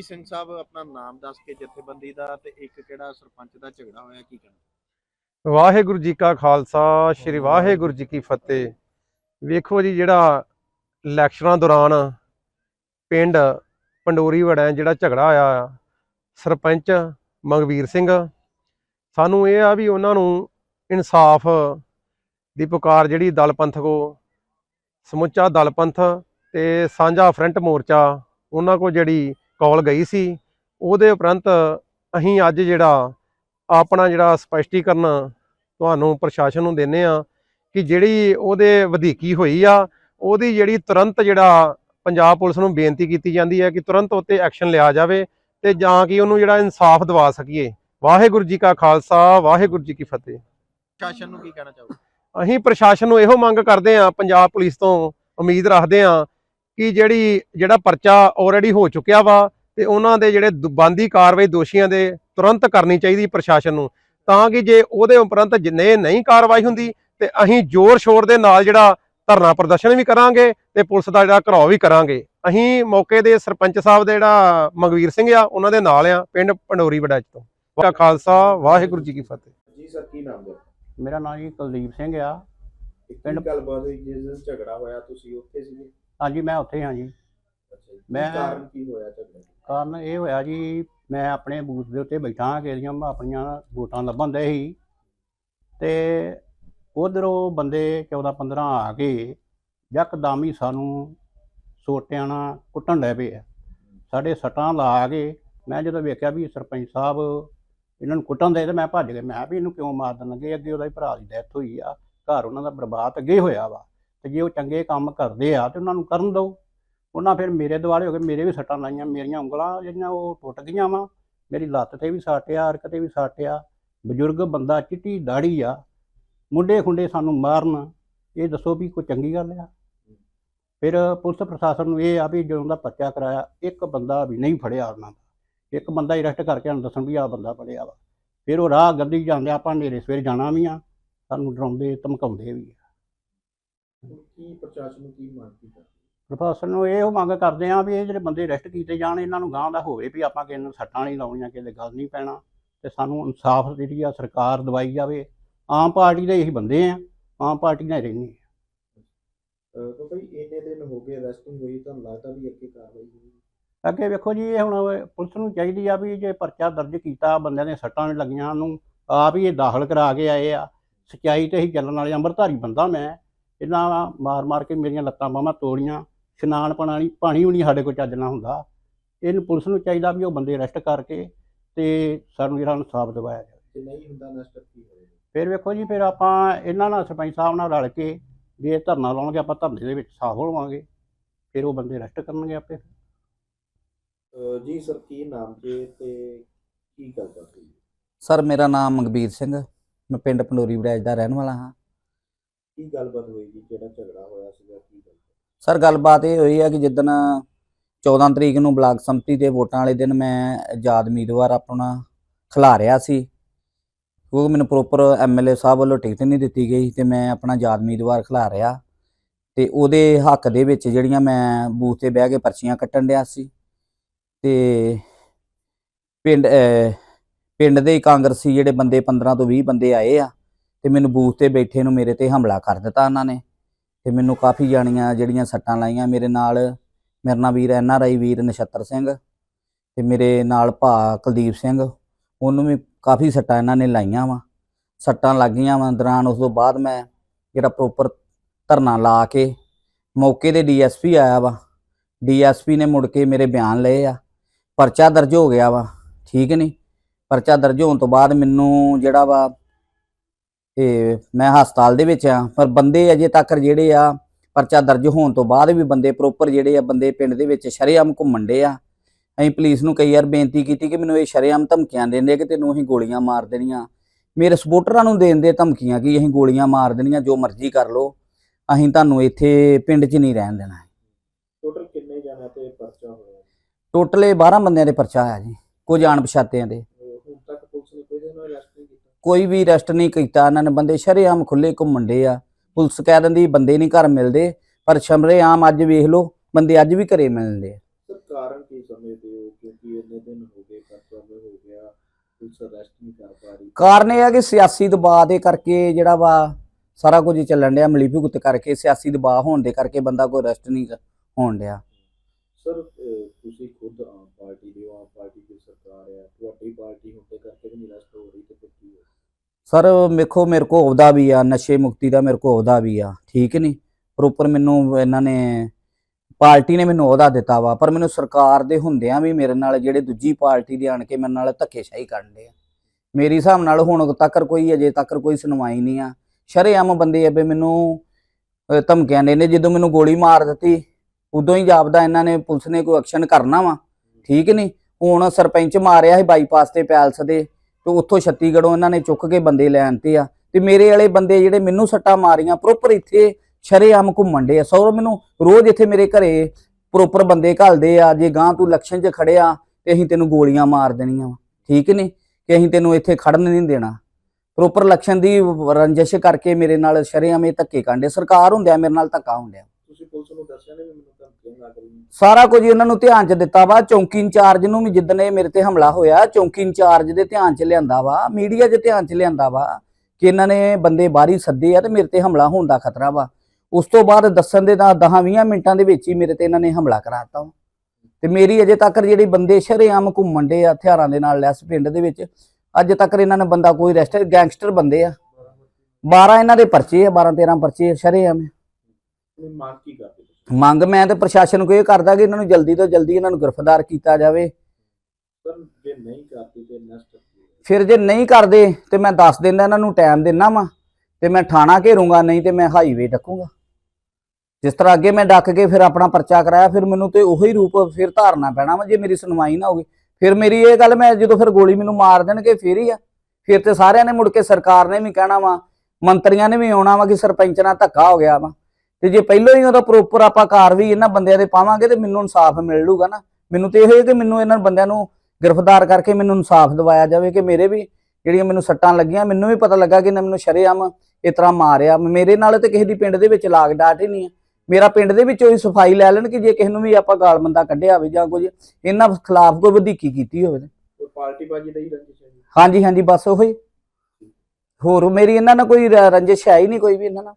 ਜੀ ਸਿੰਘ ਸਾਹਿਬ ਆਪਣਾ ਨਾਮ ਦੱਸ ਕੇ ਜਥੇਬੰਦੀ ਦਾ ਤੇ ਇੱਕ ਕਿਹੜਾ ਸਰਪੰਚ ਦਾ ਝਗੜਾ ਹੋਇਆ ਕੀ ਕਹਿਣਾ? ਵਾਹਿਗੁਰੂ ਜੀ ਕਾ ਖਾਲਸਾ ਸ੍ਰੀ ਵਾਹਿਗੁਰੂ ਜੀ ਕੀ ਫਤਿਹ। ਵੇਖੋ ਜੀ ਜਿਹੜਾ ਇਲੈਕਸ਼ਨਾਂ ਦੌਰਾਨ ਪਿੰਡ ਪੰਡੋਰੀ ਵੜਾ ਜਿਹੜਾ ਝਗੜਾ ਹੋਇਆ ਆ ਸਰਪੰਚ ਮਗਵੀਰ ਸਿੰਘ ਸਾਨੂੰ ਇਹ ਆ ਵੀ ਉਹਨਾਂ ਨੂੰ ਇਨਸਾਫ ਦੀ ਪੁਕਾਰ ਜਿਹੜੀ ਦਲ ਪੰਥਕੋ ਸਮੁੱਚਾ ਦਲ ਪੰਥ ਤੇ ਸਾਂਝਾ ਫਰੰਟ ਮੋਰਚਾ ਉਹਨਾਂ ਕੋ ਜਿਹੜੀ ਕਾਲ ਗਈ ਸੀ ਉਹਦੇ ਉਪਰੰਤ ਅਸੀਂ ਅੱਜ ਜਿਹੜਾ ਆਪਣਾ ਜਿਹੜਾ ਸਪਸ਼ਟੀਕਰਨ ਤੁਹਾਨੂੰ ਪ੍ਰਸ਼ਾਸਨ ਨੂੰ ਦਿੰਨੇ ਆ ਕਿ ਜਿਹੜੀ ਉਹਦੇ ਵਧੀਕੀ ਹੋਈ ਆ ਉਹਦੀ ਜਿਹੜੀ ਤੁਰੰਤ ਜਿਹੜਾ ਪੰਜਾਬ ਪੁਲਿਸ ਨੂੰ ਬੇਨਤੀ ਕੀਤੀ ਜਾਂਦੀ ਹੈ ਕਿ ਤੁਰੰਤ ਉੱਤੇ ਐਕਸ਼ਨ ਲਿਆ ਜਾਵੇ ਤੇ ਜਾਂ ਕਿ ਉਹਨੂੰ ਜਿਹੜਾ ਇਨਸਾਫ ਦਿਵਾ ਸਕੀਏ। ਵਾਹਿਗੁਰੂ ਜੀ ਕਾ ਖਾਲਸਾ ਵਾਹਿਗੁਰੂ ਜੀ ਕੀ ਫਤਿਹ। ਸ਼ਾਸਨ ਨੂੰ ਕੀ ਕਹਿਣਾ ਚਾਹੋਗੇ? ਅਸੀਂ ਪ੍ਰਸ਼ਾਸਨ ਨੂੰ ਇਹੋ ਮੰਗ ਕਰਦੇ ਆ ਪੰਜਾਬ ਪੁਲਿਸ ਤੋਂ ਉਮੀਦ ਰੱਖਦੇ ਆ ਕਿ ਜਿਹੜੀ ਜਿਹੜਾ ਪਰਚਾ ਆਲਰੇਡੀ ਹੋ ਚੁੱਕਿਆ ਵਾ ਤੇ ਉਹਨਾਂ ਦੇ ਜਿਹੜੇ ਦ- ਬਣਦੀ ਕਾਰਵਾਈ ਦੋਸ਼ੀਆਂ ਦੇ ਤੁਰੰਤ ਕਰਨੀ ਚਾਹੀਦੀ ਪ੍ਰਸ਼ਾਸਨ ਨੂੰ ਤਾਂ ਕਿ ਜੇ ਉਹਦੇ ਉਪਰੰਤ ਜਿੰਨੇ ਨਹੀਂ ਕਾਰਵਾਈ ਹੁੰਦੀ ਤੇ ਅਸੀਂ ਜ਼ੋਰ ਸ਼ੋਰ ਦੇ ਨਾਲ ਜਿਹੜਾ ਧਰਨਾ ਪ੍ਰਦਰਸ਼ਨ ਵੀ ਕਰਾਂਗੇ ਤੇ ਪੁਲਿਸ ਦਾ ਜਿਹੜਾ ਘਰਾਓ ਵੀ ਕਰਾਂਗੇ। ਅਸੀਂ ਮੌਕੇ ਦੇ ਸਰਪੰਚ ਸਾਹਿਬ ਦੇ ਜਿਹੜਾ ਮਗਵੀਰ ਸਿੰਘ ਆ ਉਹਨਾਂ ਦੇ ਨਾਲ ਆ ਪਿੰਡ ਪੰਡੋਰੀ ਵੜਾਚ ਤੋਂ। ਵਾਹਿਗੁਰੂ ਖਾਲਸਾ ਵਾਹਿਗੁਰੂ ਜੀ ਕੀ ਫਤਿਹ। ਜੀ ਸਰ ਕੀ ਨਾਮ ਹੈ ਮੇਰਾ ਨਾਮ ਜੀ ਕੁਲਦੀਪ ਸਿੰਘ ਆ। ਪਿੰਡ ਗੱਲਬਾਤ ਹੋਈ ਜਿਸ ਦਿਨ ਝਗੜਾ ਹੋਇਆ ਤੁਸੀਂ ਉੱਥੇ ਸੀਗੇ? ਹਾਂਜੀ ਮੈਂ ਉੱਥੇ ਹਾਂ ਜੀ। ਮੈਂ- ਕੀ ਕਾਰਨ ਕੀ ਹੋਇਆ ਝਗੜੇ? ਦਾ? ਕਾਰਨ ਇਹ ਹੋਇਆ ਜੀ, ਮੈਂ ਆਪਣੇ ਬੂਥ ਦੇ ਉੱਤੇ ਬੈਠਾ ਹਾਂ, ਕਿਹੜੀਆਂ ਆਪਣੀਆਂ ਵੋਟਾਂ ਲੱਭਣ ਦੇ ਸੀ। ਤੇ ਉਧਰੋਂ ਬੰਦੇ 14 15 ਆ ਕੇ ਯਕਦਮ ਹੀ ਸਾਨੂੰ ਸੋਟਿਆਂ ਨਾਲ ਕੁੱਟਣ ਲੱਗ ਪਏ ਆ। ਸਾਡੇ ਸੱਟਾਂ ਲਾ ਕੇ ਮੈਂ ਜਦੋਂ ਵੇਖਿਆ ਵੀ ਸਰਪੰਚ ਸਾਹਿਬ ਇਹਨਾਂ ਨੂੰ ਕੁੱਟਣ ਦੇ ਤੇ ਮੈਂ ਭੱਜ ਗਿਆ। ਮੈਂ ਵੀ ਇਹਨੂੰ ਕਿਉਂ ਮਾਰ ਦੇਣ ਲੱਗੇ? ਅੱਗੇ ਉਹਦਾ ਹੀ ਭਰਾ ਦੀ ਡੈਥ ਹੋਈ ਆ। ਘਰ ਉਹਨਾਂ ਦਾ ਬਰਬਾਦ ਅੱਗੇ ਹੋਇਆ ਵਾ। ਤੇ ਜੇ ਉਹ ਚੰਗੇ ਕੰਮ ਕਰਦੇ ਆ ਤੇ ਉਹਨਾਂ ਨੂੰ ਕਰਨ ਦਿਓ। ਉਹਨਾਂ ਫਿਰ ਮੇਰੇ ਦੁਆਲੇ ਹੋ ਕੇ ਮੇਰੇ ਵੀ ਸੱਟਾਂ ਲਾਈਆਂ, ਮੇਰੀਆਂ ਉਂਗਲਾਂ ਜਿਹੜੀਆਂ ਉਹ ਟੁੱਟ ਗਈਆਂ ਵਾ, ਮੇਰੀ ਲੱਤ ਤੇ ਵੀ ਸੱਟ ਆ ਅਰਕ ਤੇ ਵੀ ਸੱਟ ਆ, ਬਜ਼ੁਰਗ ਬੰਦਾ ਚਿੱਟੀ ਦਾੜੀ ਆ, ਮੁੰਡੇ ਖੁੰਡੇ ਸਾਨੂੰ ਮਾਰਨ, ਇਹ ਦੱਸੋ ਵੀ ਕੋਈ ਚੰਗੀ ਗੱਲ ਆ? ਫਿਰ ਪੁਲਿਸ ਪ੍ਰਸ਼ਾਸਨ ਨੂੰ ਇਹ ਆ ਵੀ ਜਦੋਂ ਦਾ ਪਰਚਾ ਕਰਾਇਆ, ਇੱਕ ਬੰਦਾ ਵੀ ਨਹੀਂ ਫੜਿਆ ਉਹਨਾਂ ਦਾ। ਇੱਕ ਬੰਦਾ ਹੀ ਅਰੈਸਟ ਕਰਕੇ ਸਾਨੂੰ ਦੱਸਣ ਵੀ ਆ ਬੰਦਾ ਫੜਿਆ ਵਾ। ਫਿਰ ਉਹ ਰਾਹ ਗੱਡੀ ਜਾਂਦੇ ਆਪਾਂ ਨੇਰੇ ਸਵੇਰ ਜਾਣਾ ਵੀ ਆ, ਸਾਨੂੰ ਡਰਾਉਂਦੇ, ਧਮਕਾਉਂਦੇ ਵੀ ਆ। ਕੀ ਪ੍ਰਸ਼ਾਸਨ ਨੂੰ ਕੀ ਮੰਗ ਕੀਤੀ? ਪ੍ਰਸ਼ਾਸਨ ਨੂੰ ਇਹ ਮੰਗ ਕਰਦੇ ਆ ਵੀ ਇਹ ਜਿਹੜੇ ਬੰਦੇ ਅਰੈਸਟ ਕੀਤੇ ਜਾਣ ਇਹਨਾਂ ਨੂੰ ਗਾਂ ਦਾ ਹੋਵੇ ਵੀ ਆਪਾਂ ਕਿਸੇ ਨੂੰ ਸੱਟਾਂ ਨਹੀਂ ਲਾਉਣੀਆਂ ਕਿਸੇ ਦੇ ਗੱਲ ਨਹੀਂ ਪੈਣਾ ਤੇ ਸਾਨੂੰ ਇਨਸਾਫ ਜਿਹੜੀ ਆ ਸਰਕਾਰ ਦਵਾਈ ਜਾਵੇ। ਆਮ ਪਾਰਟੀ ਦੇ ਇਹੀ ਬੰਦੇ ਆ ਆਮ ਪਾਰਟੀ ਨਾਲ ਆ। ਤਾਂ ਭਾਈ ਇੰਨੇ ਦਿਨ ਹੋ ਗਏ ਅਰੈਸਟਿੰਗ ਹੋਈ ਤਾਂ ਲੱਗਦਾ ਵੀ ਅੱਗੇ ਕਾਰਵਾਈ ਹੋਊਗੀ? ਅੱਗੇ ਵੇਖੋ ਜੀ ਇਹ ਹੁਣ ਪੁਲਿਸ ਨੂੰ ਚਾਹੀਦੀ ਆ ਵੀ ਜੇ ਪਰਚਾ ਦਰਜ ਕੀਤਾ ਬੰਦਿਆਂ ਦੇ ਸੱਟਾਂ ਵੀ ਲੱਗੀਆਂ ਨੂੰ ਆਪ ਹੀ ਇਹ ਦਾਖਲ ਕਰਾ ਕੇ ਆਏ ਆ। ਸਚਾਈ ਤੇ ਹੀ ਚੱਲਣ ਵਾਲੇ ਅੰਮ੍ਰਿਤਧਾਰੀ ਬੰਦਾ ਮੈਂ ਇਹਨਾਂ ਮਾਰ ਮਾਰ ਕੇ ਮੇਰੀਆਂ ਲੱਤਾਂ ਬਾਹਾਂ ਤੋੜੀਆਂ। ਇਸ਼ਨਾਨ ਪਾਣੀ ਪਾਣੀ ਵੀ ਨਹੀਂ ਸਾਡੇ ਕੋਲ ਚੱਜਣਾ ਹੁੰਦਾ। ਇਹਨੂੰ ਪੁਲਿਸ ਨੂੰ ਚਾਹੀਦਾ ਵੀ ਉਹ ਬੰਦੇ ਅਰੈਸਟ ਕਰਕੇ ਤੇ ਸਾਨੂੰ ਜਿਹੜਾ ਇਨਸਾਫ ਦਿਵਾਇਆ ਜਾਵੇ। ਜੇ ਨਹੀਂ ਹੁੰਦਾ ਨਸ਼ਟ ਕੀ ਹੋਵੇਗਾ ਫਿਰ ਵੇਖੋ ਜੀ ਫਿਰ ਆਪਾਂ ਇਹਨਾਂ ਨਾਲ ਸਰਪੰਚ ਸਾਹਿਬ ਨਾਲ ਰਲ ਕੇ ਜੇ ਇਹ ਧਰਨਾ ਲਾਉਣਗੇ ਆਪਾਂ ਧਰਨੇ ਦੇ ਵਿੱਚ ਸਾਫ਼ ਹੋਵਾਂਗੇ। ਫਿਰ ਉਹ ਬੰਦੇ ਅਰੈਸਟ ਕਰਨਗੇ ਆਪੇ। ਅਹ ਜੀ ਸਰ ਕੀ ਨਾਮ ਜੇ ਤੇ ਕੀ ਗੱਲ ਹੋਈ ਸਰ ਮੇਰਾ ਨਾਮ ਮਗਬੀਰ ਸਿੰਘ ਮੈਂ ਪਿੰਡ ਪੰਡੋਰੀ ਵੜੈਜ ਦਾ ਰਹਿਣ ਵਾਲਾ ਹਾਂ। ਕੀ ਗੱਲਬਾਤ ਹੋਈ ਜੀ? ਜਿਹੜਾ ਝਗੜਾ ਹੋਇਆ ਸੀਗਾ? ਕੀ ਗੱਲ? ਸਰ, ਗੱਲਬਾਤ ਇਹ ਹੋਈ ਹੈ ਕਿ ਜਿੱਦਣ 14 ਤਰੀਕ ਨੂੰ ਬਲਾਕ ਸੰਮਤੀ ਦੇ ਵੋਟਾਂ ਵਾਲੇ ਦਿਨ ਮੈਂ ਆਜ਼ਾਦ ਉਮੀਦਵਾਰ ਆਪਣਾ ਖਿਲਾ ਰਿਹਾ ਸੀ। ਕਿਉਂਕਿ ਮੈਨੂੰ ਪ੍ਰੋਪਰ ਐਮਐਲਏ ਸਾਹਿਬ ਵੱਲੋਂ ਟਿਕਟ ਨਹੀਂ ਦਿੱਤੀ ਗਈ ਤੇ ਮੈਂ ਆਪਣਾ ਆਜ਼ਾਦ ਉਮੀਦਵਾਰ ਖਿਲਾ ਰਿਹਾ ਤੇ ਉਹਦੇ ਹੱਕ ਦੇ ਵਿੱਚ ਜਿਹੜੀਆਂ ਮੈਂ ਬੂਥ ਤੇ ਬਹਿ ਕੇ ਪਰਚੀਆਂ ਕੱਟਣ ਡਿਆ ਸੀ ਤੇ ਪਿੰਡ ਪਿੰਡ ਦੇ ਕਾਂਗਰਸੀ ਜਿਹੜੇ ਬੰਦੇ 15 ਤੋਂ 20 ਬੰਦੇ ਆਏ ਆ ਤੇ ਮੈਨੂੰ ਬੂਥ ਤੇ ਬੈਠੇ ਨੂੰ ਮੇਰੇ ਤੇ ਹਮਲਾ ਕਰ ਦਿੱਤਾ ਉਹਨਾਂ ਨੇ। ਤੇ ਮੈਨੂੰ ਕਾਫੀ ਜਾਣੀਆਂ ਜਿਹੜੀਆਂ ਸੱਟਾਂ ਲਾਈਆਂ ਮੇਰੇ ਨਾਲ। ਮੇਰੇ ਨਾਲ ਵੀਰ ਐਨ ਆਰ ਆਈ ਵੀਰ ਨਛੱਤਰ ਸਿੰਘ ਤੇ ਮੇਰੇ ਨਾਲ ਭਾ ਕੁਲਦੀਪ ਸਿੰਘ। ਉਹਨੂੰ ਵੀ ਕਾਫੀ ਸੱਟਾਂ ਇਹਨਾਂ ਨੇ ਲਾਈਆਂ ਵਾ। ਸੱਟਾਂ ਲੱਗੀਆਂ ਵਾ ਦੌਰਾਨ। ਉਸ ਤੋਂ ਬਾਅਦ ਮੈਂ ਜਿਹੜਾ ਪ੍ਰੋਪਰ ਧਰਨਾ ਲਾ ਕੇ ਮੌਕੇ ਤੇ ਡੀਐਸਪੀ ਆਇਆ ਵਾ। ਡੀਐਸਪੀ ਨੇ ਮੁੜ ਕੇ ਮੇਰੇ ਬਿਆਨ ਲਏ ਆ। ਪਰਚਾ ਦਰਜ ਹੋ ਗਿਆ ਵਾ। ਠੀਕ ਨਹੀਂ? ਪਰਚਾ ਦਰਜ ਹੋਣ ਤੋਂ ਬਾਅਦ ਮੈਨੂੰ ਜਿਹੜਾ ਵਾ ਤੇ ਮੈਂ ਹਸਪਤਾਲ ਦੇ ਵਿੱਚ ਆ ਪਰ ਬੰਦੇ ਅਜੇ ਤੱਕ ਜਿਹੜੇ ਆ ਪਰਚਾ ਦਰਜ ਹੋਣ ਤੋਂ ਬਾਅਦ ਵੀ ਬੰਦੇ ਪ੍ਰੋਪਰ ਜਿਹੜੇ ਆ ਬੰਦੇ ਪਿੰਡ ਦੇ ਵਿੱਚ ਸ਼ਰੇਆਮ ਘੁੰਮਣ ਡੇ ਆ। ਅਸੀਂ ਪੁਲਿਸ ਨੂੰ ਕਈ ਵਾਰ ਬੇਨਤੀ ਕੀਤੀ ਕਿ ਮੈਨੂੰ ਇਹ ਸ਼ਰੇਆਮ ਧਮਕੀਆਂ ਦਿੰਦੇ ਕਿ ਤੈਨੂੰ ਅਸੀਂ ਗੋਲੀਆਂ ਮਾਰ ਦੇਣੀਆਂ। ਮੇਰੇ ਸਪੋਰਟਰਾਂ ਨੂੰ ਦੇਣ ਦੇ ਧਮਕੀਆਂ ਕਿ ਅਸੀਂ ਗੋਲੀਆਂ ਮਾਰ ਦੇਣੀਆਂ ਜੋ ਮਰਜ਼ੀ ਕਰ ਲਓ। ਅਸੀਂ ਤੁਹਾਨੂੰ ਇੱਥੇ ਪਿੰਡ 'ਚ ਨਹੀਂ ਰਹਿਣ ਦੇਣਾ। ਟੋਟਲ ਕਿੰਨੇ ਜਣਾ ਤੇ ਪਰਚਾ ਹੋਇਆ? ਟੋਟਲ ਇਹ 12 ਬੰਦਿਆਂ ਦੇ ਪਰਚਾ ਆਇਆ ਜੀ ਕੁਝ ਜਾਣ ਪਛਾਤਿਆਂ ਦੇ ਅਹ ਹੁਣ ਤੱਕ ਪੁਲਿਸ ਨੇ ਕੋਈ ਦਿਨ ਅਰੈਸਟ ਨਹੀਂ ਕੀਤਾ ਕੋਈ ਵੀ ਅਰੈਸਟ ਨਹੀਂ ਕੀਤਾ ਇਹਨਾਂ ਨੇ ਬੰਦੇ ਸ਼ਰੇਆਮ ਖੁੱਲੇ ਘੁੰਮਣ ਡੇ ਆ। ਪੁਲਿਸ ਕਹਿ ਦਿੰਦੀ ਬੰਦੇ ਨਹੀਂ ਘਰ ਮਿਲਦੇ ਪਰ ਸ਼ਮਰੇ ਆਮ ਅੱਜ ਵੇਖ ਲਓ ਬੰਦੇ ਅੱਜ ਵੀ ਘਰੇ ਮਿਲਦੇ ਆ। ਕਾਰਨ ਕੀ ਸਮਝਦੇ ਹੋ? ਕਿਉਂਕਿ ਪੁਲਿਸ ਅਰੈਸਟ ਨਹੀਂ ਕਰ ਪਾ ਰਹੀ। ਕਾਰਨ ਇਹ ਆ ਕਿ ਸਿਆਸੀ ਦਬਾਅ ਦੇ ਕਰਕੇ ਜਿਹੜਾ ਵਾ ਸਾਰਾ ਕੁਝ ਚੱਲਣ ਡਿਆ ਮਿਲੀ ਭੁਗਤ ਕਰਕੇ ਸਿਆਸੀ ਦਬਾਅ ਹੋਣ ਦੇ ਕਰਕੇ ਬੰਦਾ ਕੋਈ ਅਰੈਸਟ ਨਹੀਂ ਹੋਣ ਡਿਆ। ਸਰ ਤੁਸੀਂ ਖੁਦ ਆਮ ਪਾਰਟੀ ਦੇ ਆਮ ਪਾਰਟੀ ਦੀ ਸਰਕਾਰ ਹੈ ਤੁਹਾਡੀ ਪਾਰਟੀ ਹੁੰਦੇ ਕਰਕੇ ਵੀ ਨਹੀਂ ਅਰੈਸਟ ਹੋ ਰਹੀ ਤੇ ਸਰ ਵੇਖੋ ਮੇਰੇ ਕੋ ਅਹੁਦਾ ਵੀ ਆ ਨਸ਼ੇ ਮੁਕਤੀ ਦਾ ਮੇਰੇ ਕੋ ਅਹੁਦਾ ਵੀ ਆ ਠੀਕ ਨਹੀਂ? ਪ੍ਰੋਪਰ ਮੈਨੂੰ ਇਹਨਾਂ ਨੇ ਪਾਰਟੀ ਨੇ ਮੈਨੂੰ ਅਹੁਦਾ ਦਿੱਤਾ ਵਾ ਪਰ ਮੈਨੂੰ ਸਰਕਾਰ ਦੇ ਹੁੰਦਿਆਂ ਵੀ ਮੇਰੇ ਨਾਲ ਜਿਹੜੇ ਦੂਜੀ ਪਾਰਟੀ ਦੇ ਆਣ ਕੇ ਮੇਰੇ ਨਾਲ ਧੱਕੇਸ਼ਾਹੀ ਕਰਨ ਦੇ ਆ। ਮੇਰੀ ਹਿਸਾਬ ਨਾਲ ਹੁਣ ਤੱਕ ਕੋਈ ਅਜੇ ਤੱਕ ਕੋਈ ਸੁਣਵਾਈ ਨਹੀਂ ਆ। ਸ਼ਰੇਆਮ ਬੰਦੇ ਆ ਮੈਨੂੰ ਅਹ, ਧਮਕੀਆਂ ਦੇ ਨੇ ਜਦੋਂ ਮੈਨੂੰ ਗੋਲੀ ਮਾਰ ਦਿੱਤੀ ਉਦੋਂ ਹੀ ਜਾਪਦਾ ਇਹਨਾਂ ਨੇ ਪੁਲਿਸ ਨੇ ਕੋਈ ਐਕਸ਼ਨ ਕਰਨਾ ਵਾ ਠੀਕ ਨਹੀਂ? ਹੁਣ ਸਰਪੰਚ ਮਾਰਿਆ ਸੀ ਬਾਈਪਾਸ ਤੇ ਪੈਲਸ ਦੇ ਤੇ ਉੱਥੋਂ ਛੱਤੀਗੜ੍ਹੋਂ ਇਹਨਾਂ ਨੇ ਚੁੱਕ ਕੇ ਬੰਦੇ ਲੈਣ ਤੇ ਆ। ਤੇ ਮੇਰੇ ਵਾਲੇ ਬੰਦੇ ਜਿਹੜੇ ਮੈਨੂੰ ਸੱਟਾਂ ਮਾਰੀਆਂ ਪ੍ਰੋਪਰ ਇੱਥੇ ਸ਼ਰੇਆਮ ਘੁੰਮਣ ਦੇ ਆ। ਸੌਰ ਮੈਨੂੰ ਰੋਜ਼ ਇੱਥੇ ਮੇਰੇ ਘਰੇ ਪ੍ਰੋਪਰ ਬੰਦੇ ਘੱਲਦੇ ਆ, ਜੇ ਗਾਂ ਤੂੰ ਇਲੈਕਸ਼ਨ 'ਚ ਖੜਿਆ ਤੇ ਅਸੀਂ ਤੈਨੂੰ ਗੋਲੀਆਂ ਮਾਰ ਦੇਣੀਆਂ ਵਾ। ਠੀਕ ਨੇ ਕਿ ਅਸੀਂ ਤੈਨੂੰ ਇੱਥੇ ਖੜਨ ਨਹੀਂ ਦੇਣਾ। ਪ੍ਰੋਪਰ ਇਲੈਕਸ਼ਨ ਦੀ ਰੰਜਿਸ਼ ਕਰਕੇ ਮੇਰੇ ਨਾਲ ਸ਼ਰੇਆਮ ਇਹ ਧੱਕੇ ਕਾਂਡੇ। ਸਰਕਾਰ ਹੁੰਦਿਆ ਮੇਰੇ ਨਾਲ ਧੱਕਾ ਹੁੰਦਿਆ। ਤੁਸੀਂ ਪੁਲਿਸ ਨੂੰ ਦੱਸਿਆ ਨਹੀਂ ਮੈਨੂੰ ਸਾਰਾ ਕੁਝ ਇਹਨਾਂ ਨੂੰ ਧਿਆਨ 'ਚ ਦਿੱਤਾ ਵਾ, ਚੌਂਕੀ ਇੰਚਾਰਜ ਨੂੰ ਵੀ ਜਿੱਦਣ ਇਹ ਮੇਰੇ ਤੇ ਹਮਲਾ ਹੋਇਆ, ਚੌਂਕੀ ਇੰਚਾਰਜ ਦੇ ਧਿਆਨ 'ਚ ਲਿਆਂਦਾ ਵਾ, ਮੀਡੀਆ 'ਚ ਧਿਆਨ 'ਚ ਲਿਆਂਦਾ ਵਾ ਕਿ ਇਹਨਾਂ ਨੇ ਬੰਦੇ ਬਾਹਰੀ ਸੱਦੇ ਆ ਤੇ ਮੇਰੇ ਤੇ ਹਮਲਾ ਹੋਣ ਦਾ ਖਤਰਾ ਵਾ। ਉਸ ਤੋਂ ਬਾਅਦ ਦੱਸਣ ਦੇ ਦਾ 10-20 ਮਿੰਟਾਂ ਦੇ ਵਿੱਚ ਹੀ ਮੇਰੇ ਤੇ ਇਹਨਾਂ ਨੇ ਹਮਲਾ ਕਰਾਤਾ ਤੇ ਮੇਰੀ ਅਜੇ ਤੱਕ ਜਿਹੜੇ ਬੰਦੇ ਸ਼ਰੇਆਮ ਘੁੰਮਣ ਦੇ ਆ ਹਥਿਆਰਾਂ ਦੇ ਨਾਲ ਲੈਸ ਪਿੰਡ ਦੇ ਵਿੱਚ, ਅੱਜ ਤੱਕ ਇਹਨਾਂ ਨੇ ਬੰਦਾ ਕੋਈ ਅਰੈਸਟ ਗੈਂਗਸਟਰ ਬੰਦੇ ਆ। 12 ਇਹਨਾਂ ਦੇ ਪਰਚੇ ਆ 12-13 ਪਰਚੇ ਸ਼ਰੇਆਮ ਤੁਸੀਂ ਮੰਗ ਕੀ ਕਰਦੇ? ਮੰਗ ਮੈਂ ਤੇ ਪ੍ਰਸ਼ਾਸਨ ਕੋ ਇਹ ਕਰਦਾ ਕਿ ਇਹਨਾਂ ਨੂੰ ਜਲਦੀ ਤੋਂ ਜਲਦੀ ਇਹਨਾਂ ਨੂੰ ਗ੍ਰਿਫਤਾਰ ਕੀਤਾ ਜਾਵੇ। ਸਰ ਜੇ ਨਹੀਂ ਕਰਦੀ ਤੇ ਨੈਕਸਟ ਫਿਰ ਜੇ ਨਹੀਂ ਕਰਦੇ ਤੇ ਮੈਂ ਦੱਸ ਦਿੰਦਾ ਇਹਨਾਂ ਨੂੰ ਟਾਈਮ ਦਿੰਦਾ ਵਾਂ ਤੇ ਮੈਂ ਥਾਣਾ ਘੇਰੂੰਗਾ ਨਹੀਂ ਤੇ ਮੈਂ ਹਾਈਵੇ ਡੱਕੂੰਗਾ। ਜਿਸ ਤਰ੍ਹਾਂ ਅੱਗੇ ਮੈਂ ਡੱਕ ਕੇ ਫਿਰ ਆਪਣਾ ਪਰਚਾ ਕਰਾਇਆ ਫਿਰ ਮੈਨੂੰ ਤੇ ਉਹੀ ਰੂਪ ਫਿਰ ਧਾਰਨਾ ਪੈਣਾ ਵਾ ਜੇ ਮੇਰੀ ਸੁਣਵਾਈ ਨਾ ਹੋਗੀ ਫਿਰ ਮੇਰੀ ਇਹ ਗੱਲ ਮੈਂ ਜਦੋਂ ਫਿਰ ਗੋਲੀ ਮੈਨੂੰ ਮਾਰ ਦੇਣਗੇ ਫਿਰ ਹੀ ਆ। ਫਿਰ ਤੇ ਸਾਰਿਆਂ ਨੇ ਮੁੜ ਕੇ ਸਰਕਾਰ ਨੇ ਵੀ ਕਹਿਣਾ ਵਾ ਮੰਤਰੀਆਂ ਨੇ ਵੀ ਆਉਣਾ ਵਾ ਕਿ ਸਰਪੰਚ ਨਾਲ ਧੱਕਾ ਹੋ ਗਿਆ ਵਾ। ਤੇ ਜੇ ਪਹਿਲਾਂ ਹੀ ਉਹਦਾ ਪ੍ਰੋਪਰ ਆਪਾਂ ਕਾਰਵਾਈ ਇਹਨਾਂ ਬੰਦਿਆਂ ਦੇ ਪਾਵਾਂਗੇ ਤੇ ਮੈਨੂੰ ਇਨਸਾਫ ਮਿਲ ਲੂਗਾ ਨਾ। ਮੈਨੂੰ ਤੇ ਇਹ ਹੈ ਕਿ ਮੈਨੂੰ ਇਹਨਾਂ ਬੰਦਿਆਂ ਨੂੰ ਗ੍ਰਿਫਤਾਰ ਕਰਕੇ ਮੈਨੂੰ ਇਨਸਾਫ ਦਿਵਾਇਆ ਜਾਵੇ ਕਿ ਮੇਰੇ ਵੀ ਜਿਹੜੀਆਂ ਮੈਨੂੰ ਸੱਟਾਂ ਲੱਗੀਆਂ ਮੈਨੂੰ ਵੀ ਪਤਾ ਲੱਗਾ ਕਿ ਇਹਨਾਂ ਮੈਨੂੰ ਸ਼ਰੇਆਮ ਇਸ ਤਰ੍ਹਾਂ ਮਾਰਿਆ। ਮੇਰੇ ਨਾਲ ਤੇ ਕਿਸੇ ਦੀ ਪਿੰਡ ਦੇ ਵਿੱਚ ਲਾਗ ਡਾਟ ਹੀ ਨਹੀਂ ਹੈ। ਮੇਰਾ ਪਿੰਡ ਦੇ ਵਿੱਚ ਉਹੀ ਸਫ਼ਾਈ ਲੈ ਲੈਣ ਕਿ ਜੇ ਕਿਸੇ ਨੂੰ ਵੀ ਆਪਾਂ ਗਾਲ ਬੰਦਾ ਕੱਢਿਆ ਹੋਵੇ ਜਾਂ ਕੁਝ ਇਹਨਾਂ ਖਿਲਾਫ ਕੋਈ ਵਧੀਕੀ ਕੀਤੀ ਹੋਵੇ ਪਾਰਟੀ ਬਾਜੀ ਦਾ ਹੀ ਰੰਜਿਸ਼ ਹੈ ਹਾਂਜੀ ਹਾਂਜੀ ਬਸ ਉਹੀ। ਹੋਰ ਮੇਰੀ ਇਹਨਾਂ ਨਾਲ ਕੋਈ ਰੰਜਿਸ਼ ਹੈ ਹੀ ਨਹੀਂ ਕੋਈ ਵੀ ਇਹਨਾਂ ਨਾਲ।